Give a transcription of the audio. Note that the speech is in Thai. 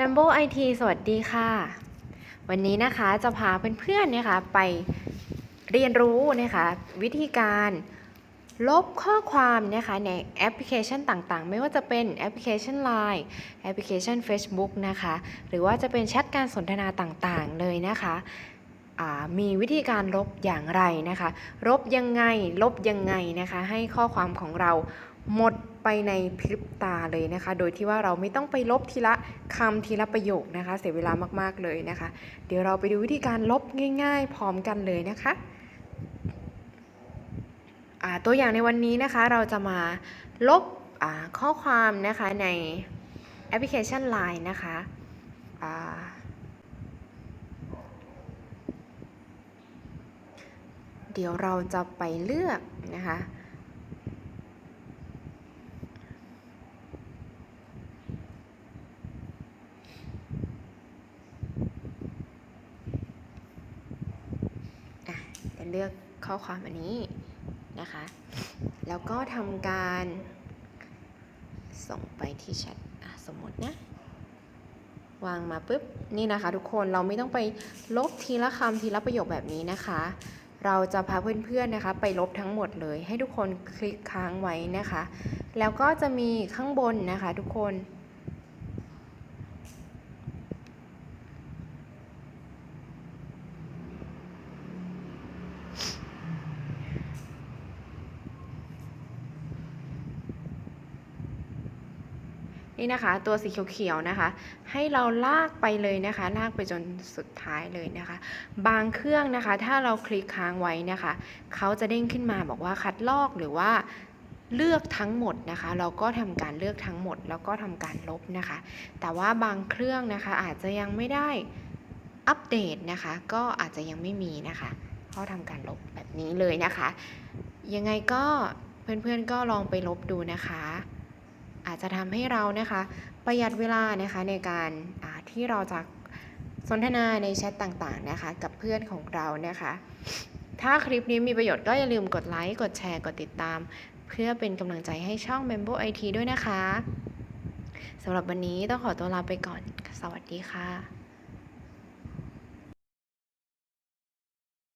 m a m b o IT สวัสดีค่ะ วันนี้นะคะจะพาเพื่อนๆนะคะไปเรียนรู้นะคะวิธีการลบข้อความนะคะในแอปพลิเคชันต่างๆ ไม่ว่าจะเป็นแอปพลิเคชัน Line แอปพลิเคชัน Facebook นะคะหรือว่าจะเป็นแชทการสนทนาต่างๆเลยนะคะมีวิธีการลบอย่างไรนะคะลบยังไงลบยังไงนะคะให้ข้อความของเราหมด ไปในพริบตาเลยนะคะ โดยที่ว่าเราไม่ต้องไปลบทีละคำทีละประโยคนะคะ เสียเวลามากๆเลยนะคะ เดี๋ยวเราไปดูวิธีการลบง่าย ๆ พร้อมกันเลยนะคะตัวอย่างในวันนี้นะคะเราจะมาลบาข้อความนะคะในแอปพลิเคชัน Line นะคะเดี๋ยวเราจะไปเลือกนะคะ จะเลือกข้อความอันนี้นะคะ แล้วก็ทำการส่งไปที่แชทสมมตินะ วางมาปุ๊บ นี่นะคะทุกคนเราไม่ต้องไปลบทีละคำทีละประโยคแบบนี้นะคะ เราจะพาเพื่อนๆนะคะ ไปลบทั้งหมดเลย ให้ทุกคนคลิกค้างไว้นะคะ แล้วก็จะมีข้างบนนะคะทุกคน นี่นะคะ ตัวสีเขียวๆนะคะ ให้เราลากไปเลยนะคะ ลากไปจนสุดท้ายเลยนะคะ บางเครื่องนะคะ ถ้าเราคลิกค้างไว้นะคะ เขาจะเด้งขึ้นมาบอกว่าคัดลอกหรือว่าเลือกทั้งหมดนะคะ เราก็ทำการเลือกทั้งหมด แล้วก็ทำการลบนะคะ แต่ว่าบางเครื่องนะคะ อาจจะยังไม่ได้อัปเดตนะคะ ก็อาจจะยังไม่มีนะคะก็ทำการลบแบบนี้เลยนะคะ ยังไงก็เพื่อนๆก็ลองไปลบดูนะคะ จะทำให้เรานะคะประหยัดเวลานะคะในการที่เราจะสนทนาในแชทต่างๆนะคะกับเพื่อนของเรานะคะ ถ้าคลิปนี้มีประโยชน์ก็อย่าลืมกดไลค์กดแชร์กดติดตาม เพื่อเป็นกำลังใจให้ช่อง m e m b o IT ด้วยนะคะสำหรับวันนี้ต้องขอตัวลาไปก่อน สวัสดีค่ะ